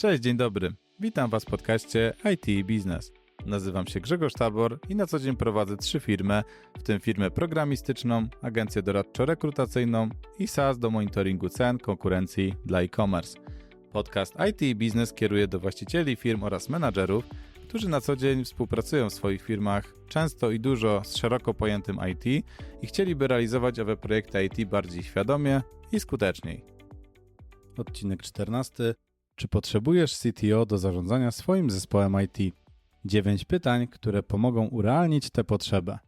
Cześć, dzień dobry. Witam Was w podcaście IT i Biznes. Nazywam się Grzegorz Tabor i na co dzień prowadzę trzy firmy, w tym firmę programistyczną, agencję doradczo-rekrutacyjną i SaaS do monitoringu cen, konkurencji dla e-commerce. Podcast IT i Biznes kieruje do właścicieli firm oraz menadżerów, którzy na co dzień współpracują w swoich firmach, często i dużo z szeroko pojętym IT i chcieliby realizować owe projekty IT bardziej świadomie i skuteczniej. Odcinek 14. Czy potrzebujesz CTO do zarządzania swoim zespołem IT? 9 pytań, które pomogą urealnić tę potrzebę.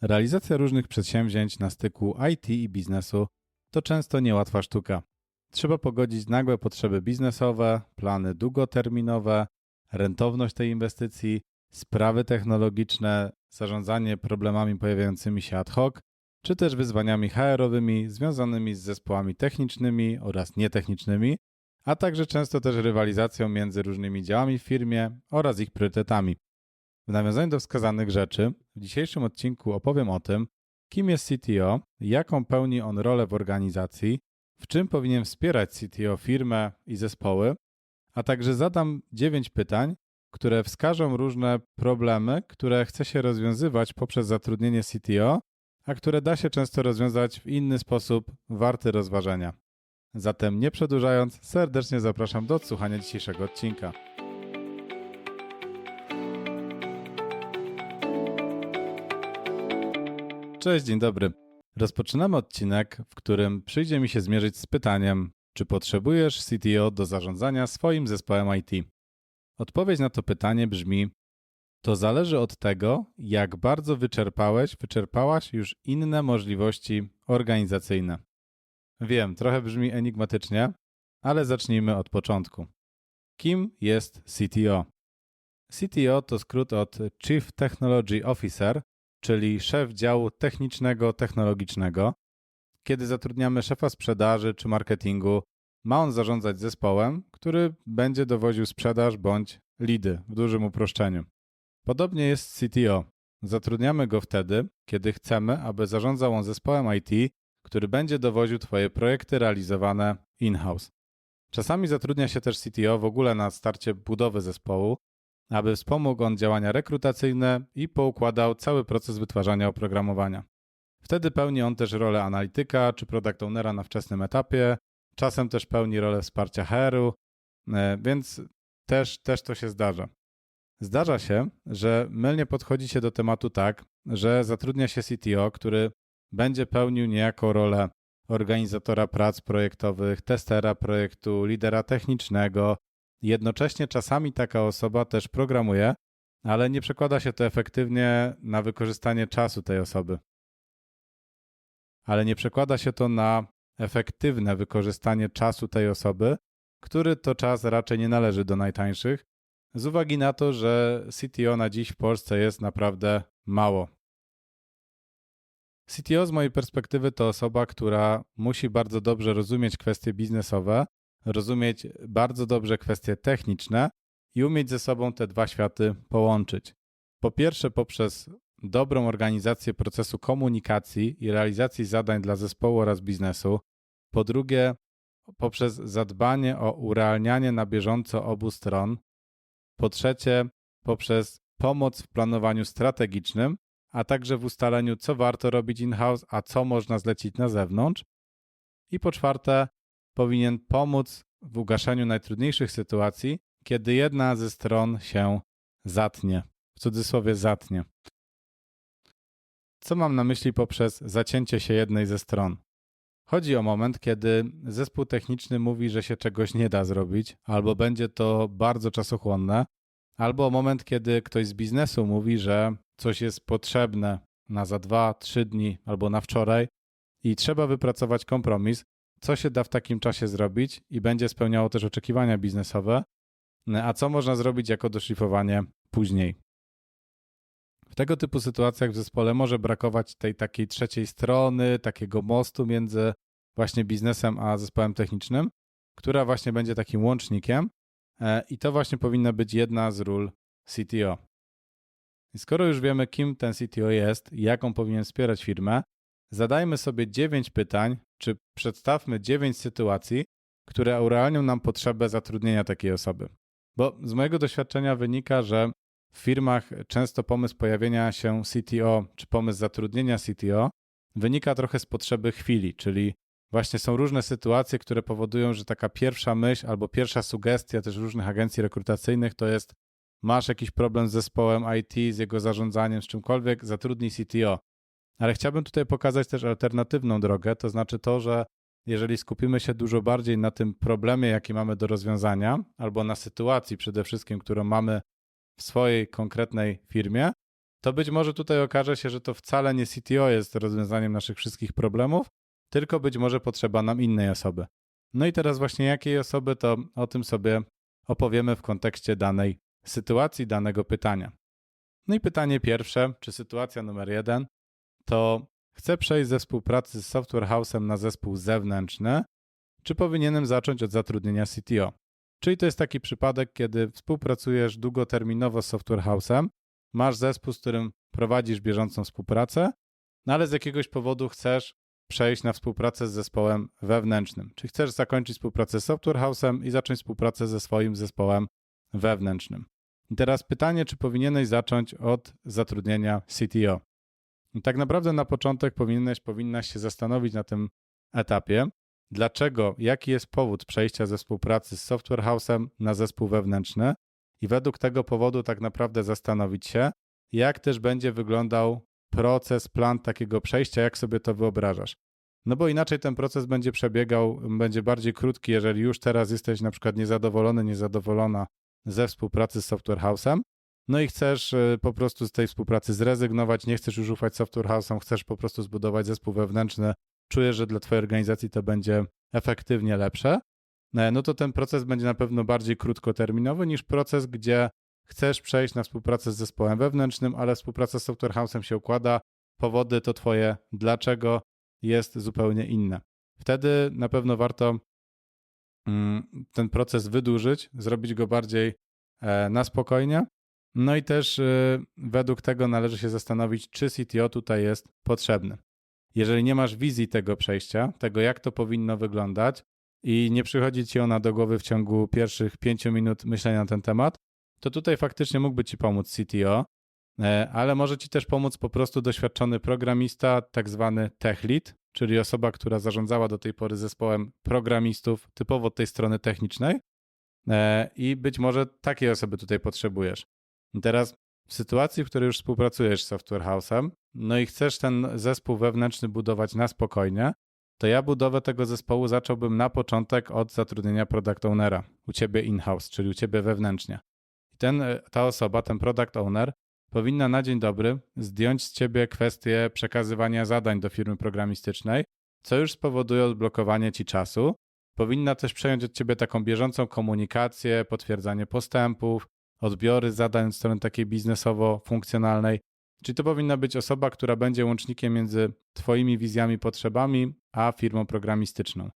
Realizacja różnych przedsięwzięć na styku IT i biznesu to często niełatwa sztuka. Trzeba pogodzić nagłe potrzeby biznesowe, plany długoterminowe, rentowność tej inwestycji, sprawy technologiczne, zarządzanie problemami pojawiającymi się ad hoc, czy też wyzwaniami HR-owymi związanymi z zespołami technicznymi oraz nietechnicznymi, a także często też rywalizacją między różnymi działami w firmie oraz ich priorytetami. W nawiązaniu do wskazanych rzeczy, w dzisiejszym odcinku opowiem o tym, kim jest CTO, jaką pełni on rolę w organizacji, w czym powinien wspierać CTO firmę i zespoły, a także zadam 9 pytań, które wskażą różne problemy, które chce się rozwiązywać poprzez zatrudnienie CTO, a które da się często rozwiązać w inny sposób warty rozważenia. Zatem nie przedłużając, serdecznie zapraszam do odsłuchania dzisiejszego odcinka. Cześć, dzień dobry. Rozpoczynamy odcinek, w którym przyjdzie mi się zmierzyć z pytaniem, czy potrzebujesz CTO do zarządzania swoim zespołem IT? Odpowiedź na to pytanie brzmi: To zależy od tego, jak bardzo wyczerpałeś, wyczerpałaś już inne możliwości organizacyjne. Wiem, trochę brzmi enigmatycznie, ale zacznijmy od początku. Kim jest CTO? CTO to skrót od Chief Technology Officer, czyli szef działu technicznego, technologicznego. Kiedy zatrudniamy szefa sprzedaży czy marketingu, ma on zarządzać zespołem, który będzie dowoził sprzedaż bądź lidy w dużym uproszczeniu. Podobnie jest CTO. Zatrudniamy go wtedy, kiedy chcemy, aby zarządzał on zespołem IT, który będzie dowoził Twoje projekty realizowane in-house. Czasami zatrudnia się też CTO w ogóle na starcie budowy zespołu, aby wspomógł on działania rekrutacyjne i poukładał cały proces wytwarzania oprogramowania. Wtedy pełni on też rolę analityka czy product ownera na wczesnym etapie, czasem też pełni rolę wsparcia HR-u, e, więc też, też to się zdarza. Zdarza się, że mylnie podchodzi się do tematu tak, że zatrudnia się CTO, który będzie pełnił niejako rolę organizatora prac projektowych, testera projektu, lidera technicznego. Jednocześnie czasami taka osoba też programuje, ale nie przekłada się to efektywnie na wykorzystanie czasu tej osoby. Ale nie przekłada się to na efektywne wykorzystanie czasu tej osoby, który to czas raczej nie należy do najtańszych, z uwagi na to, że CTO na dziś w Polsce jest naprawdę mało. CTO z mojej perspektywy to osoba, która musi bardzo dobrze rozumieć kwestie biznesowe, rozumieć bardzo dobrze kwestie techniczne i umieć ze sobą te dwa światy połączyć. Po pierwsze, poprzez dobrą organizację procesu komunikacji i realizacji zadań dla zespołu oraz biznesu. Po drugie, poprzez zadbanie o urealnianie na bieżąco obu stron. Po trzecie, poprzez pomoc w planowaniu strategicznym a także w ustaleniu, co warto robić in-house, a co można zlecić na zewnątrz. I po czwarte, powinien pomóc w ugaszaniu najtrudniejszych sytuacji, kiedy jedna ze stron się zatnie. W cudzysłowie zatnie. Co mam na myśli poprzez zacięcie się jednej ze stron? Chodzi o moment, kiedy zespół techniczny mówi, że się czegoś nie da zrobić, albo będzie to bardzo czasochłonne, albo o moment, kiedy ktoś z biznesu mówi, że coś jest potrzebne na za dwa, trzy dni albo na wczoraj i trzeba wypracować kompromis, co się da w takim czasie zrobić i będzie spełniało też oczekiwania biznesowe, a co można zrobić jako doszlifowanie później. W tego typu sytuacjach w zespole może brakować tej takiej trzeciej strony, takiego mostu między właśnie biznesem a zespołem technicznym, która właśnie będzie takim łącznikiem e, i to właśnie powinna być jedna z ról CTO. I skoro już wiemy, kim ten CTO jest i jaką powinien wspierać firmę, zadajmy sobie 9 pytań, czy przedstawmy 9 sytuacji, które urealnią nam potrzebę zatrudnienia takiej osoby. Bo z mojego doświadczenia wynika, że w firmach często pomysł pojawienia się CTO czy pomysł zatrudnienia CTO wynika trochę z potrzeby chwili, czyli właśnie są różne sytuacje, które powodują, że taka pierwsza myśl albo pierwsza sugestia też różnych agencji rekrutacyjnych to jest masz jakiś problem z zespołem IT, z jego zarządzaniem, z czymkolwiek, zatrudnij CTO. Ale chciałbym tutaj pokazać też alternatywną drogę, to znaczy to, że jeżeli skupimy się dużo bardziej na tym problemie, jaki mamy do rozwiązania, albo na sytuacji przede wszystkim, którą mamy w swojej konkretnej firmie, to być może tutaj okaże się, że to wcale nie CTO jest rozwiązaniem naszych wszystkich problemów, tylko być może potrzeba nam innej osoby. No i teraz właśnie jakiej osoby, to o tym sobie opowiemy w kontekście danej sytuacji, danego pytania. No i pytanie pierwsze, czy sytuacja numer jeden, to chcę przejść ze współpracy z Software House'em na zespół zewnętrzny, czy powinienem zacząć od zatrudnienia CTO? Czyli to jest taki przypadek, kiedy współpracujesz długoterminowo z Software House'em, masz zespół, z którym prowadzisz bieżącą współpracę, no ale z jakiegoś powodu chcesz przejść na współpracę z zespołem wewnętrznym. Czy chcesz zakończyć współpracę z Software House'em i zacząć współpracę ze swoim zespołem wewnętrznym. I teraz pytanie, czy powinieneś zacząć od zatrudnienia CTO? I tak naprawdę na początek powinieneś, powinnaś się zastanowić na tym etapie, dlaczego, jaki jest powód przejścia ze współpracy z Software House'em na zespół wewnętrzny i według tego powodu tak naprawdę zastanowić się, jak też będzie wyglądał proces, plan takiego przejścia, jak sobie to wyobrażasz. No bo inaczej ten proces będzie przebiegał, będzie bardziej krótki, jeżeli już teraz jesteś na przykład niezadowolony, niezadowolona ze współpracy z Software House'em, no i chcesz y, po prostu z tej współpracy zrezygnować, nie chcesz już ufać Software House'om, chcesz po prostu zbudować zespół wewnętrzny, czujesz, że dla Twojej organizacji to będzie efektywnie lepsze, e, no to ten proces będzie na pewno bardziej krótkoterminowy niż proces, gdzie chcesz przejść na współpracę z zespołem wewnętrznym, ale współpraca z Software House'em się układa, powody to Twoje dlaczego jest zupełnie inne. Wtedy na pewno warto ten proces wydłużyć, zrobić go bardziej e, na spokojnie. No i też e, według tego należy się zastanowić, czy CTO tutaj jest potrzebny. Jeżeli nie masz wizji tego przejścia, tego jak to powinno wyglądać i nie przychodzi ci ona do głowy w ciągu pierwszych pięciu minut myślenia na ten temat, to tutaj faktycznie mógłby ci pomóc CTO, e, ale może ci też pomóc po prostu doświadczony programista, tak zwany tech lead, czyli osoba, która zarządzała do tej pory zespołem programistów typowo od tej strony technicznej e, i być może takiej osoby tutaj potrzebujesz. I teraz w sytuacji, w której już współpracujesz z Software House'em, no i chcesz ten zespół wewnętrzny budować na spokojnie, to ja budowę tego zespołu zacząłbym na początek od zatrudnienia product ownera u ciebie in-house, czyli u ciebie wewnętrznie. I ten, e, ta osoba, ten product owner, powinna na dzień dobry zdjąć z ciebie kwestię przekazywania zadań do firmy programistycznej, co już spowoduje odblokowanie ci czasu. Powinna też przejąć od ciebie taką bieżącą komunikację, potwierdzanie postępów, odbiory zadań od strony takiej biznesowo-funkcjonalnej. Czyli to powinna być osoba, która będzie łącznikiem między Twoimi wizjami, potrzebami, a firmą programistyczną.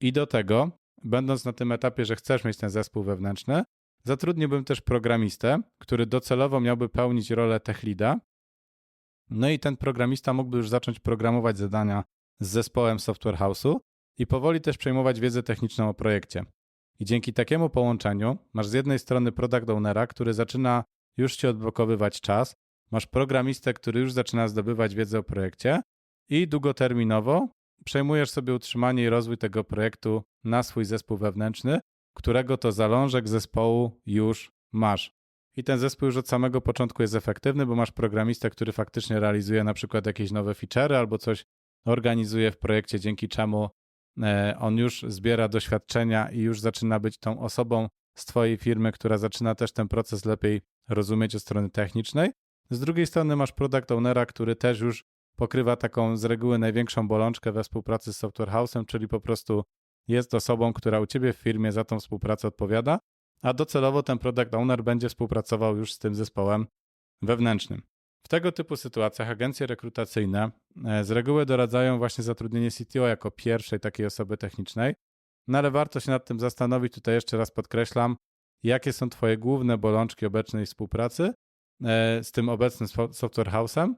I do tego, będąc na tym etapie, że chcesz mieć ten zespół wewnętrzny, Zatrudniłbym też programistę, który docelowo miałby pełnić rolę tech leada. No i ten programista mógłby już zacząć programować zadania z zespołem Software House'u i powoli też przejmować wiedzę techniczną o projekcie. I dzięki takiemu połączeniu masz z jednej strony product ownera, który zaczyna już ci odblokowywać czas, masz programistę, który już zaczyna zdobywać wiedzę o projekcie i długoterminowo przejmujesz sobie utrzymanie i rozwój tego projektu na swój zespół wewnętrzny, którego to zalążek zespołu już masz. I ten zespół już od samego początku jest efektywny, bo masz programistę, który faktycznie realizuje na przykład jakieś nowe feature albo coś organizuje w projekcie, dzięki czemu e, on już zbiera doświadczenia i już zaczyna być tą osobą z Twojej firmy, która zaczyna też ten proces lepiej rozumieć od strony technicznej. Z drugiej strony masz product ownera, który też już pokrywa taką z reguły największą bolączkę we współpracy z Software House'em, czyli po prostu jest osobą, która u ciebie w firmie za tą współpracę odpowiada, a docelowo ten product owner będzie współpracował już z tym zespołem wewnętrznym. W tego typu sytuacjach agencje rekrutacyjne e, z reguły doradzają właśnie zatrudnienie CTO jako pierwszej takiej osoby technicznej, no ale warto się nad tym zastanowić, tutaj jeszcze raz podkreślam, jakie są Twoje główne bolączki obecnej współpracy e, z tym obecnym software house'em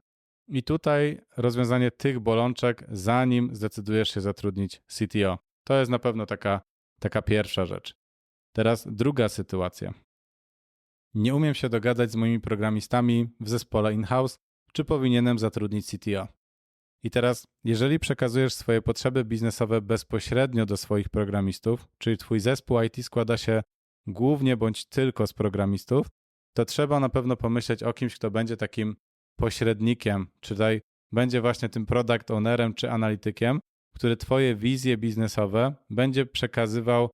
i tutaj rozwiązanie tych bolączek, zanim zdecydujesz się zatrudnić CTO. To jest na pewno taka taka pierwsza rzecz. Teraz druga sytuacja. Nie umiem się dogadać z moimi programistami w zespole in-house, czy powinienem zatrudnić CTO. I teraz, jeżeli przekazujesz swoje potrzeby biznesowe bezpośrednio do swoich programistów, czyli twój zespół IT składa się głównie bądź tylko z programistów, to trzeba na pewno pomyśleć o kimś, kto będzie takim pośrednikiem, czy tutaj będzie właśnie tym product ownerem czy analitykiem, który twoje wizje biznesowe będzie przekazywał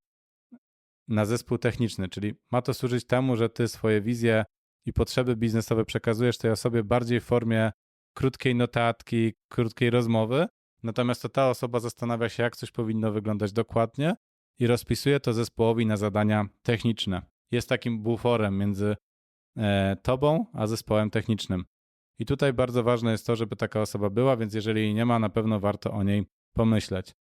na zespół techniczny, czyli ma to służyć temu, że ty swoje wizje i potrzeby biznesowe przekazujesz tej osobie bardziej w formie krótkiej notatki, krótkiej rozmowy, natomiast to ta osoba zastanawia się, jak coś powinno wyglądać dokładnie i rozpisuje to zespołowi na zadania techniczne. Jest takim buforem między e, tobą a zespołem technicznym. I tutaj bardzo ważne jest to, żeby taka osoba była, więc jeżeli jej nie ma, na pewno warto o niej pomyśleć.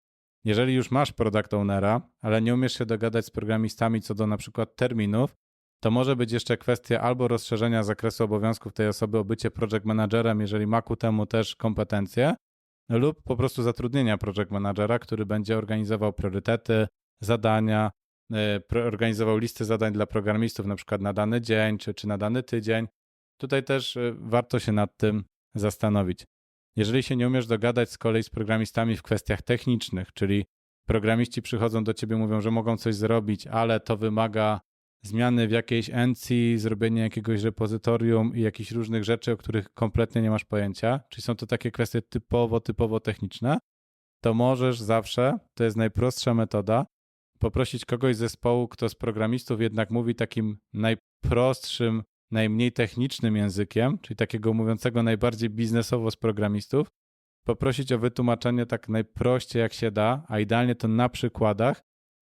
Jeżeli już masz product ownera, ale nie umiesz się dogadać z programistami co do na przykład terminów, to może być jeszcze kwestia albo rozszerzenia zakresu obowiązków tej osoby o bycie project managerem, jeżeli ma ku temu też kompetencje, lub po prostu zatrudnienia project managera, który będzie organizował priorytety, zadania, e, organizował listy zadań dla programistów, na przykład na dany dzień czy, czy na dany tydzień. Tutaj też e, warto się nad tym zastanowić. Jeżeli się nie umiesz dogadać z kolei z programistami w kwestiach technicznych, czyli programiści przychodzą do ciebie, mówią, że mogą coś zrobić, ale to wymaga zmiany w jakiejś encji, zrobienie jakiegoś repozytorium i jakichś różnych rzeczy, o których kompletnie nie masz pojęcia, czyli są to takie kwestie typowo, typowo techniczne, to możesz zawsze, to jest najprostsza metoda, poprosić kogoś z zespołu, kto z programistów jednak mówi takim najprostszym, najmniej technicznym językiem, czyli takiego mówiącego najbardziej biznesowo z programistów, poprosić o wytłumaczenie tak najprościej jak się da, a idealnie to na przykładach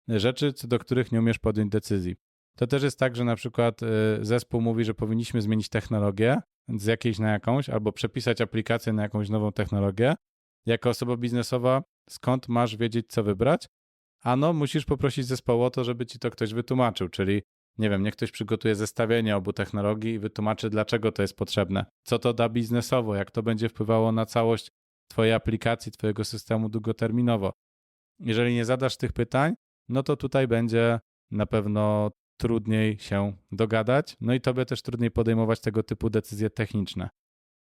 rzeczy, co do których nie umiesz podjąć decyzji. To też jest tak, że na przykład y, zespół mówi, że powinniśmy zmienić technologię z jakiejś na jakąś, albo przepisać aplikację na jakąś nową technologię. Jako osoba biznesowa, skąd masz wiedzieć, co wybrać? Ano, musisz poprosić zespołu o to, żeby ci to ktoś wytłumaczył, czyli nie wiem, niech ktoś przygotuje zestawienie obu technologii i wytłumaczy, dlaczego to jest potrzebne, co to da biznesowo, jak to będzie wpływało na całość Twojej aplikacji, Twojego systemu długoterminowo. Jeżeli nie zadasz tych pytań, no to tutaj będzie na pewno trudniej się dogadać, no i tobie też trudniej podejmować tego typu decyzje techniczne.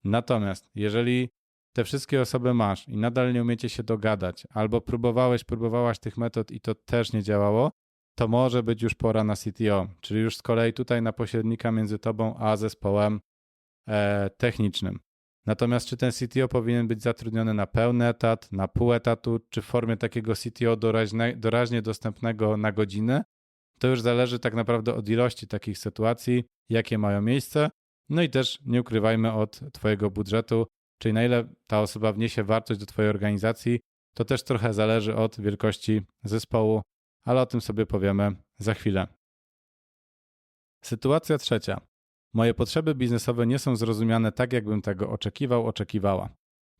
Natomiast jeżeli te wszystkie osoby masz i nadal nie umiecie się dogadać, albo próbowałeś, próbowałaś tych metod i to też nie działało, to może być już pora na CTO, czyli już z kolei tutaj na pośrednika między tobą a zespołem e, technicznym. Natomiast czy ten CTO powinien być zatrudniony na pełny etat, na pół etatu, czy w formie takiego CTO doraźne, doraźnie dostępnego na godzinę, to już zależy tak naprawdę od ilości takich sytuacji, jakie mają miejsce. No i też nie ukrywajmy od Twojego budżetu, czyli na ile ta osoba wniesie wartość do Twojej organizacji, to też trochę zależy od wielkości zespołu, ale o tym sobie powiemy za chwilę. Sytuacja trzecia. Moje potrzeby biznesowe nie są zrozumiane tak, jakbym tego oczekiwał, oczekiwała.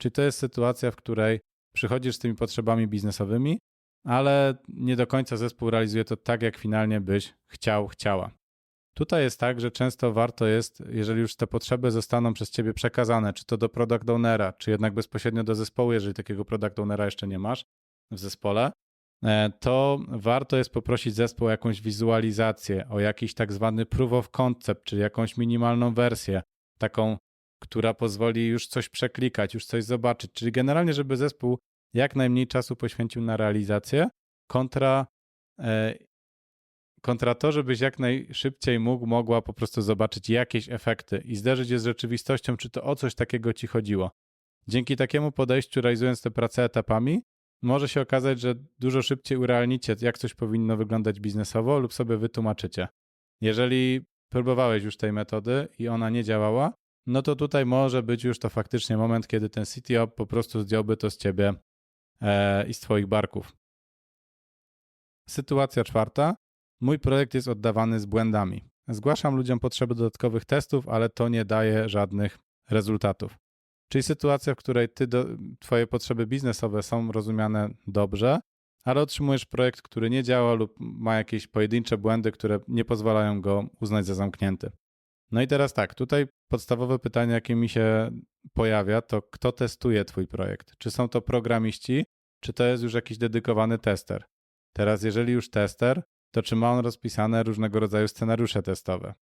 Czyli to jest sytuacja, w której przychodzisz z tymi potrzebami biznesowymi, ale nie do końca zespół realizuje to tak, jak finalnie byś chciał, chciała. Tutaj jest tak, że często warto jest, jeżeli już te potrzeby zostaną przez ciebie przekazane, czy to do product ownera, czy jednak bezpośrednio do zespołu, jeżeli takiego product ownera jeszcze nie masz w zespole, to warto jest poprosić zespół o jakąś wizualizację, o jakiś tak zwany proof of concept, czyli jakąś minimalną wersję, taką, która pozwoli już coś przeklikać, już coś zobaczyć, czyli generalnie, żeby zespół jak najmniej czasu poświęcił na realizację, kontra, e, kontra to, żebyś jak najszybciej mógł, mogła po prostu zobaczyć jakieś efekty i zderzyć je z rzeczywistością, czy to o coś takiego ci chodziło. Dzięki takiemu podejściu, realizując te prace etapami, może się okazać, że dużo szybciej urealnicie, jak coś powinno wyglądać biznesowo, lub sobie wytłumaczycie. Jeżeli próbowałeś już tej metody i ona nie działała, no to tutaj może być już to faktycznie moment, kiedy ten CTO po prostu zdjąłby to z ciebie E, i z Twoich barków. Sytuacja czwarta. Mój projekt jest oddawany z błędami. Zgłaszam ludziom potrzeby dodatkowych testów, ale to nie daje żadnych rezultatów. Czyli sytuacja, w której ty do, Twoje potrzeby biznesowe są rozumiane dobrze, ale otrzymujesz projekt, który nie działa lub ma jakieś pojedyncze błędy, które nie pozwalają go uznać za zamknięty. No i teraz tak, tutaj podstawowe pytanie, jakie mi się pojawia, to kto testuje Twój projekt? Czy są to programiści, czy to jest już jakiś dedykowany tester? Teraz, jeżeli już tester, to czy ma on rozpisane różnego rodzaju scenariusze testowe?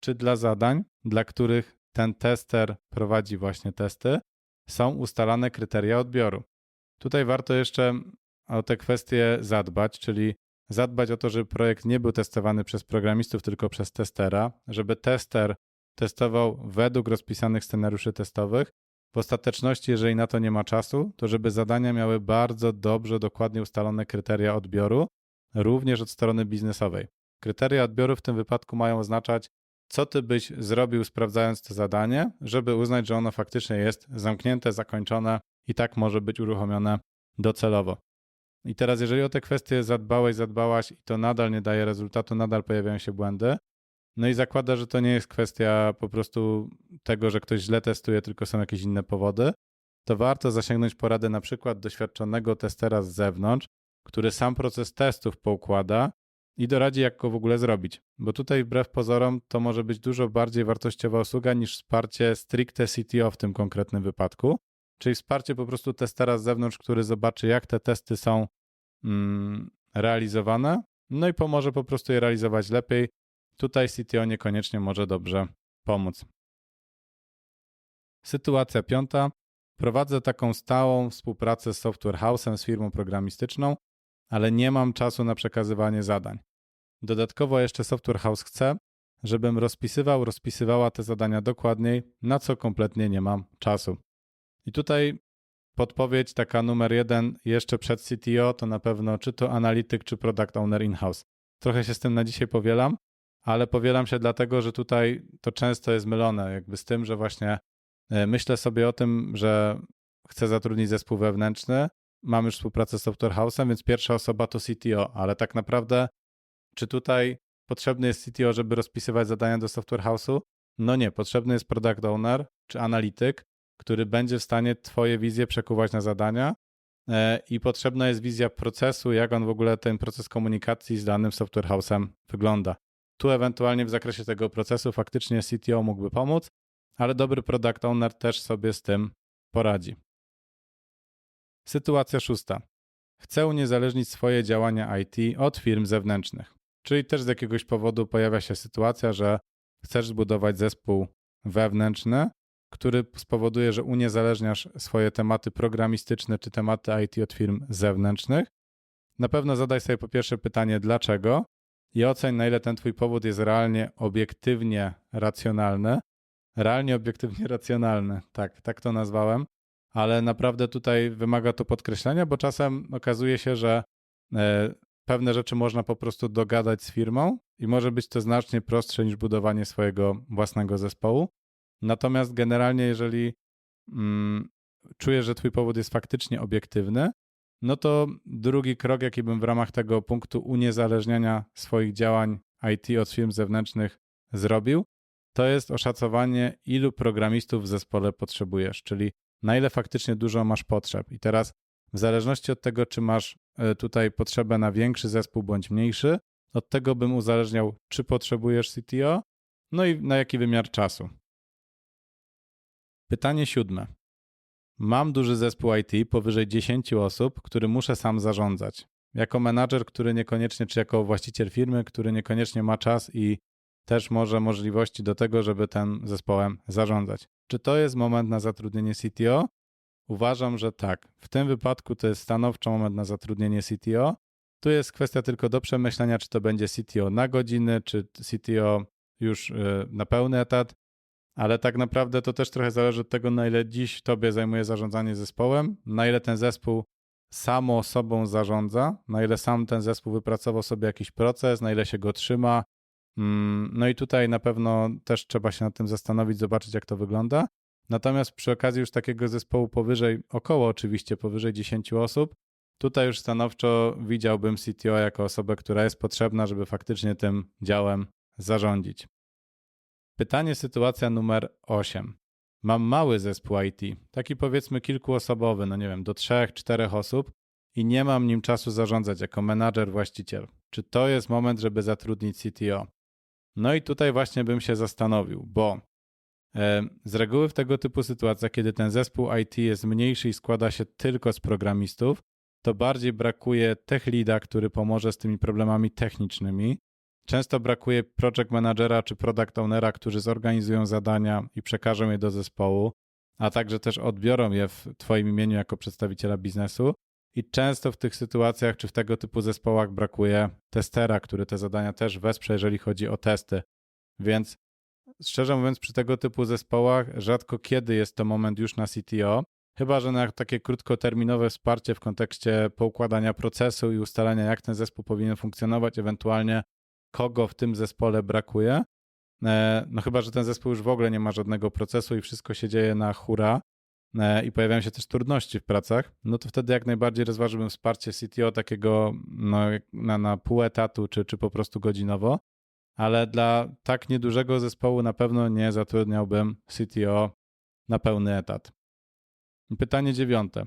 Czy dla zadań, dla których ten tester prowadzi właśnie testy, są ustalane kryteria odbioru? Tutaj warto jeszcze o te kwestie zadbać, czyli zadbać o to, żeby projekt nie był testowany przez programistów, tylko przez testera, żeby tester testował według rozpisanych scenariuszy testowych. W ostateczności, jeżeli na to nie ma czasu, to żeby zadania miały bardzo dobrze, dokładnie ustalone kryteria odbioru, również od strony biznesowej. Kryteria odbioru w tym wypadku mają oznaczać, co ty byś zrobił sprawdzając to zadanie, żeby uznać, że ono faktycznie jest zamknięte, zakończone i tak może być uruchomione docelowo. I teraz, jeżeli o te kwestie zadbałeś, zadbałaś i to nadal nie daje rezultatu, nadal pojawiają się błędy, no i zakłada, że to nie jest kwestia po prostu tego, że ktoś źle testuje, tylko są jakieś inne powody, to warto zasięgnąć porady na przykład doświadczonego testera z zewnątrz, który sam proces testów poukłada i doradzi, jak go w ogóle zrobić. Bo tutaj, wbrew pozorom, to może być dużo bardziej wartościowa usługa niż wsparcie stricte CTO w tym konkretnym wypadku, czyli wsparcie po prostu testera z zewnątrz, który zobaczy, jak te testy są mm, realizowane, no i pomoże po prostu je realizować lepiej. Tutaj CTO niekoniecznie może dobrze pomóc. Sytuacja piąta. Prowadzę taką stałą współpracę z Software House'em, z firmą programistyczną, ale nie mam czasu na przekazywanie zadań. Dodatkowo jeszcze Software House chce, żebym rozpisywał, rozpisywała te zadania dokładniej, na co kompletnie nie mam czasu. I tutaj podpowiedź taka numer jeden jeszcze przed CTO to na pewno czy to analityk, czy product owner in-house. Trochę się z tym na dzisiaj powielam, ale powielam się dlatego, że tutaj to często jest mylone, jakby z tym, że właśnie e, myślę sobie o tym, że chcę zatrudnić zespół wewnętrzny, mam już współpracę z Software House'em, więc pierwsza osoba to CTO, ale tak naprawdę czy tutaj potrzebny jest CTO, żeby rozpisywać zadania do Software House'u? No nie, potrzebny jest product owner czy analityk, który będzie w stanie Twoje wizje przekuwać na zadania e, i potrzebna jest wizja procesu, jak on w ogóle ten proces komunikacji z danym software house'em wygląda. Tu ewentualnie w zakresie tego procesu faktycznie CTO mógłby pomóc, ale dobry product owner też sobie z tym poradzi. Sytuacja szósta. Chcę uniezależnić swoje działania IT od firm zewnętrznych. Czyli też z jakiegoś powodu pojawia się sytuacja, że chcesz zbudować zespół wewnętrzny, który spowoduje, że uniezależniasz swoje tematy programistyczne czy tematy IT od firm zewnętrznych. Na pewno zadaj sobie po pierwsze pytanie, dlaczego i oceń, na ile ten Twój powód jest realnie, obiektywnie racjonalny. Realnie, obiektywnie racjonalny, tak, tak to nazwałem, ale naprawdę tutaj wymaga to podkreślenia, bo czasem okazuje się, że e, pewne rzeczy można po prostu dogadać z firmą i może być to znacznie prostsze niż budowanie swojego własnego zespołu. Natomiast generalnie, jeżeli mm, czujesz, że Twój powód jest faktycznie obiektywny, no to drugi krok, jaki bym w ramach tego punktu uniezależniania swoich działań IT od firm zewnętrznych zrobił, to jest oszacowanie, ilu programistów w zespole potrzebujesz, czyli na ile faktycznie dużo masz potrzeb. I teraz, w zależności od tego, czy masz e, tutaj potrzebę na większy zespół bądź mniejszy, od tego bym uzależniał, czy potrzebujesz CTO, no i na jaki wymiar czasu. Pytanie siódme. Mam duży zespół IT powyżej 10 osób, który muszę sam zarządzać. Jako menadżer, który niekoniecznie, czy jako właściciel firmy, który niekoniecznie ma czas i też może możliwości do tego, żeby tym zespołem zarządzać. Czy to jest moment na zatrudnienie CTO? Uważam, że tak. W tym wypadku to jest stanowczo moment na zatrudnienie CTO. Tu jest kwestia tylko do przemyślenia, czy to będzie CTO na godziny, czy CTO już y, na pełny etat ale tak naprawdę to też trochę zależy od tego, na ile dziś tobie zajmuje zarządzanie zespołem, na ile ten zespół samo sobą zarządza, na ile sam ten zespół wypracował sobie jakiś proces, na ile się go trzyma. Mm, no i tutaj na pewno też trzeba się nad tym zastanowić, zobaczyć, jak to wygląda. Natomiast przy okazji już takiego zespołu powyżej, około oczywiście, powyżej 10 osób, tutaj już stanowczo widziałbym CTO jako osobę, która jest potrzebna, żeby faktycznie tym działem zarządzić. Pytanie, sytuacja numer 8. Mam mały zespół IT, taki powiedzmy kilkuosobowy, no nie wiem, do trzech, czterech osób i nie mam nim czasu zarządzać jako menadżer, właściciel. Czy to jest moment, żeby zatrudnić CTO? No i tutaj właśnie bym się zastanowił, bo e, z reguły w tego typu sytuacjach, kiedy ten zespół IT jest mniejszy i składa się tylko z programistów, to bardziej brakuje tech leada, który pomoże z tymi problemami technicznymi. Często brakuje project managera czy product ownera, którzy zorganizują zadania i przekażą je do zespołu, a także też odbiorą je w Twoim imieniu jako przedstawiciela biznesu. I często w tych sytuacjach czy w tego typu zespołach brakuje testera, który te zadania też wesprze, jeżeli chodzi o testy. Więc szczerze mówiąc, przy tego typu zespołach rzadko kiedy jest to moment już na CTO, chyba że na takie krótkoterminowe wsparcie w kontekście poukładania procesu i ustalenia, jak ten zespół powinien funkcjonować, ewentualnie kogo w tym zespole brakuje. E, no chyba, że ten zespół już w ogóle nie ma żadnego procesu i wszystko się dzieje na hura i pojawiają się też trudności w pracach, no to wtedy jak najbardziej rozważyłbym wsparcie CTO takiego no, na, na pół etatu czy, czy po prostu godzinowo, ale dla tak niedużego zespołu na pewno nie zatrudniałbym CTO na pełny etat. Pytanie dziewiąte.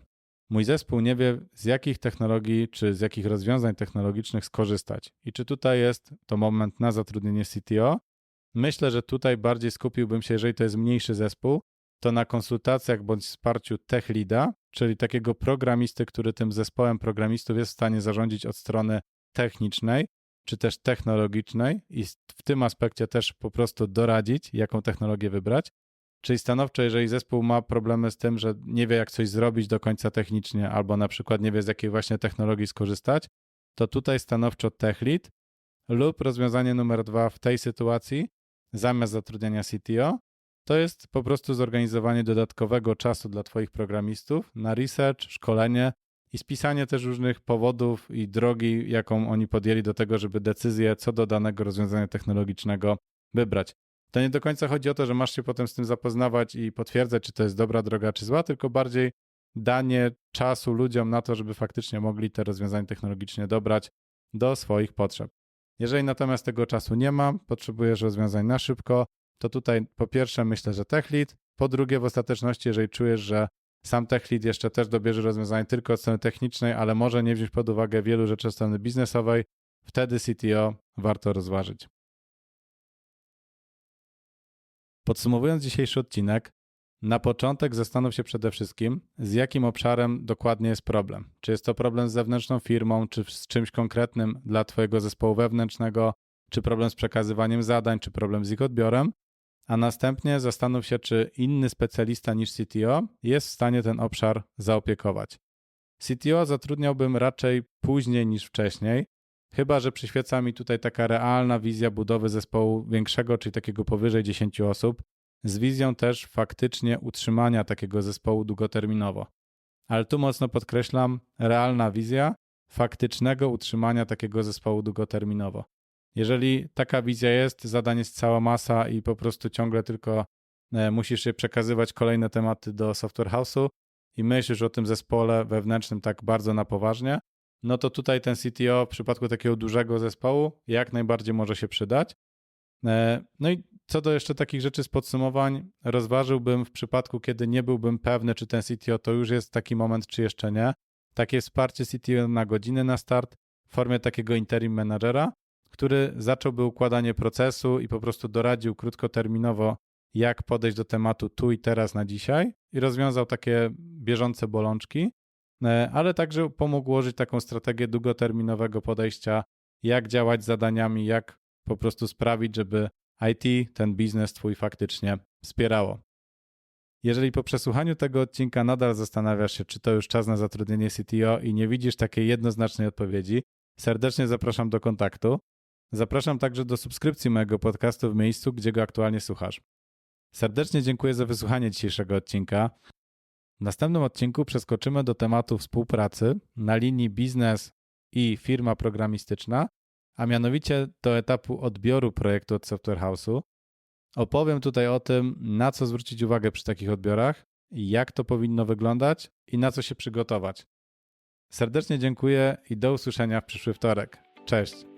Mój zespół nie wie, z jakich technologii czy z jakich rozwiązań technologicznych skorzystać. I czy tutaj jest to moment na zatrudnienie CTO? Myślę, że tutaj bardziej skupiłbym się, jeżeli to jest mniejszy zespół, to na konsultacjach bądź wsparciu tech leada, czyli takiego programisty, który tym zespołem programistów jest w stanie zarządzić od strony technicznej czy też technologicznej i w tym aspekcie też po prostu doradzić, jaką technologię wybrać. Czyli stanowczo, jeżeli zespół ma problemy z tym, że nie wie, jak coś zrobić do końca technicznie, albo na przykład nie wie, z jakiej właśnie technologii skorzystać, to tutaj stanowczo tech lead lub rozwiązanie numer dwa w tej sytuacji, zamiast zatrudniania CTO, to jest po prostu zorganizowanie dodatkowego czasu dla Twoich programistów na research, szkolenie i spisanie też różnych powodów i drogi, jaką oni podjęli do tego, żeby decyzję co do danego rozwiązania technologicznego wybrać. To nie do końca chodzi o to, że masz się potem z tym zapoznawać i potwierdzać, czy to jest dobra droga, czy zła, tylko bardziej danie czasu ludziom na to, żeby faktycznie mogli te rozwiązania technologiczne dobrać do swoich potrzeb. Jeżeli natomiast tego czasu nie ma, potrzebujesz rozwiązań na szybko, to tutaj po pierwsze myślę, że tech lead, po drugie w ostateczności, jeżeli czujesz, że sam tech lead jeszcze też dobierze rozwiązanie tylko od strony technicznej, ale może nie wziąć pod uwagę wielu rzeczy od strony biznesowej, wtedy CTO warto rozważyć. Podsumowując dzisiejszy odcinek, na początek zastanów się przede wszystkim, z jakim obszarem dokładnie jest problem. Czy jest to problem z zewnętrzną firmą, czy z czymś konkretnym dla Twojego zespołu wewnętrznego, czy problem z przekazywaniem zadań, czy problem z ich odbiorem, a następnie zastanów się, czy inny specjalista niż CTO jest w stanie ten obszar zaopiekować. CTO zatrudniałbym raczej później niż wcześniej, chyba że przyświeca mi tutaj taka realna wizja budowy zespołu większego, czyli takiego powyżej 10 osób, z wizją też faktycznie utrzymania takiego zespołu długoterminowo. Ale tu mocno podkreślam, realna wizja faktycznego utrzymania takiego zespołu długoterminowo. Jeżeli taka wizja jest, zadań jest cała masa i po prostu ciągle tylko e, musisz je przekazywać kolejne tematy do software house'u i myślisz o tym zespole wewnętrznym tak bardzo na poważnie, no to tutaj ten CTO w przypadku takiego dużego zespołu jak najbardziej może się przydać. E, no i co do jeszcze takich rzeczy z podsumowań, rozważyłbym w przypadku, kiedy nie byłbym pewny, czy ten CTO to już jest taki moment, czy jeszcze nie, takie wsparcie CTO na godzinę na start w formie takiego interim managera, który zacząłby układanie procesu i po prostu doradził krótkoterminowo, jak podejść do tematu tu i teraz na dzisiaj i rozwiązał takie bieżące bolączki, e, ale także pomógł ułożyć taką strategię długoterminowego podejścia, jak działać z zadaniami, jak po prostu sprawić, żeby IT ten biznes twój faktycznie wspierało. Jeżeli po przesłuchaniu tego odcinka nadal zastanawiasz się, czy to już czas na zatrudnienie CTO i nie widzisz takiej jednoznacznej odpowiedzi, serdecznie zapraszam do kontaktu. Zapraszam także do subskrypcji mojego podcastu w miejscu, gdzie go aktualnie słuchasz. Serdecznie dziękuję za wysłuchanie dzisiejszego odcinka. W następnym odcinku przeskoczymy do tematu współpracy na linii biznes i firma programistyczna, a mianowicie do etapu odbioru projektu od Software House'u. Opowiem tutaj o tym, na co zwrócić uwagę przy takich odbiorach, jak to powinno wyglądać i na co się przygotować. Serdecznie dziękuję i do usłyszenia w przyszły wtorek. Cześć!